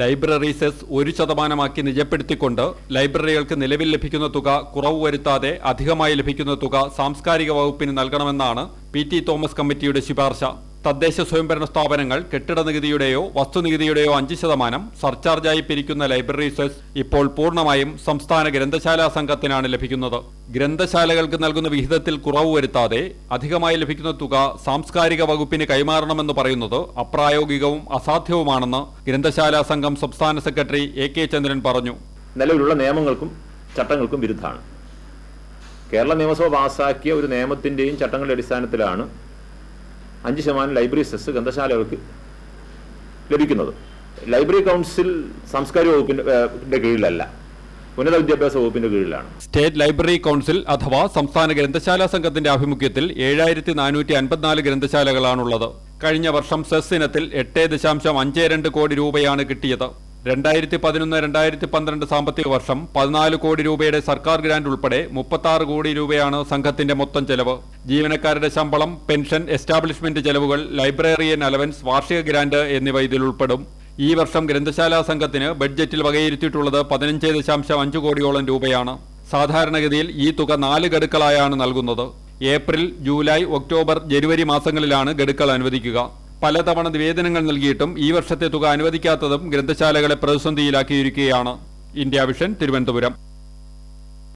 Library cess ഒരു ശതമാനമാക്കി നിജപ്പെടുത്തിക്കൊണ്ട് ലൈബ്രറികൾക്ക് നിലവിൽ ലഭിക്കുന്ന തുക കുറവ് വരുത്താതെ അധികമായി ലഭിക്കുന്ന തുക സാംസ്കാരിക വകുപ്പിന് നൽകണമെന്നാണ് പി ടി തോമസ് കമ്മിറ്റിയുടെ ശുപാർശ. തദ്ദേശ സ്വയംഭരണ സ്ഥാപനങ്ങൾ കെട്ടിട നികുതിയുടെയോ വസ്തുനികുതിയുടെയോ അഞ്ച് ശതമാനം സർചാർജായി പിരിക്കുന്ന ലൈബ്രറി സെസ് ഇപ്പോൾ പൂർണമായും സംസ്ഥാന ഗ്രന്ഥശാലാ സംഘത്തിനാണ് ലഭിക്കുന്നത്. ഗ്രന്ഥശാലകൾക്ക് നൽകുന്ന വിഹിതത്തിൽ കുറവ് വരുത്താതെ അധികമായി ലഭിക്കുന്ന തുക സാംസ്കാരിക വകുപ്പിന് കൈമാറണമെന്ന് പറയുന്നത് അപ്രായോഗികവും അസാധ്യവുമാണെന്ന് ഗ്രന്ഥശാലാ സംഘം സംസ്ഥാന സെക്രട്ടറി എ കെ ചന്ദ്രൻ പറഞ്ഞു. നിലവിലുള്ള നിയമങ്ങൾക്കും ചട്ടങ്ങൾക്കും വിരുദ്ധമാണ്. കേരള നിയമസഭ പാസാക്കിയ ഒരു നിയമത്തിന്റെയും ചട്ടങ്ങളുടെ അടിസ്ഥാനത്തിലാണ് അഞ്ച് ശതമാനം ലൈബ്രറി സെസ് ഗ്രന്ഥശാലകൾക്ക് ലഭിക്കുന്നത്. ലൈബ്രറി കൗൺസിൽ സാംസ്കാരിക വകുപ്പിന്റെ കീഴിലല്ല. ഉന്നത വിദ്യാഭ്യാസ വകുപ്പിന്റെ കീഴിലാണ്. സ്റ്റേറ്റ് ലൈബ്രറി കൗൺസിൽ അഥവാ സംസ്ഥാന ഗ്രന്ഥശാലാ സംഘത്തിന്റെ ആഭിമുഖ്യത്തിൽ ഏഴായിരത്തി നാനൂറ്റി അൻപത്തിനാല് ഗ്രന്ഥശാലകളാണുള്ളത്. കഴിഞ്ഞ വർഷം സെസ് ഇനത്തിൽ എട്ട് ദശാംശം അഞ്ച് രണ്ട് കോടി രൂപയാണ് കിട്ടിയത്. രണ്ടായിരത്തി പതിനൊന്ന് രണ്ടായിരത്തി പന്ത്രണ്ട് സാമ്പത്തിക വർഷം പതിനാല് കോടി രൂപയുടെ സർക്കാർ ഗ്രാന്റ് ഉൾപ്പെടെ മുപ്പത്തി കോടി രൂപയാണ് സംഘത്തിന്റെ മൊത്തം ചെലവ്. ജീവനക്കാരുടെ ശമ്പളം പെൻഷൻ എസ്റ്റാബ്ലിഷ്മെന്റ് ചെലവുകൾ ലൈബ്രറിയൻ അലവൻസ് വാർഷിക ഗ്രാന്റ് എന്നിവ ഇതിൽ ഉൾപ്പെടും. ഈ വർഷം ഗ്രന്ഥശാലാ സംഘത്തിന് ബഡ്ജറ്റിൽ വകയിരുത്തിയിട്ടുള്ളത് പതിനഞ്ച് ദശാംശം അഞ്ച് കോടിയോളം രൂപയാണ്. സാധാരണഗതിയിൽ ഈ തുക നാല് ഗഡുക്കളായാണ് നൽകുന്നത്. ഏപ്രിൽ ജൂലൈ ഒക്ടോബർ ജനുവരി മാസങ്ങളിലാണ് ഗഡുക്കൾ അനുവദിക്കുക. പലതവണ നിവേദനങ്ങൾ നൽകിയിട്ടും ഈ വർഷത്തെ തുക അനുവദിക്കാത്തതും ഗ്രന്ഥശാലകളെ പ്രതിസന്ധിയിലാക്കിയിരിക്കുകയാണ്. India vision Thiruvananthapuram.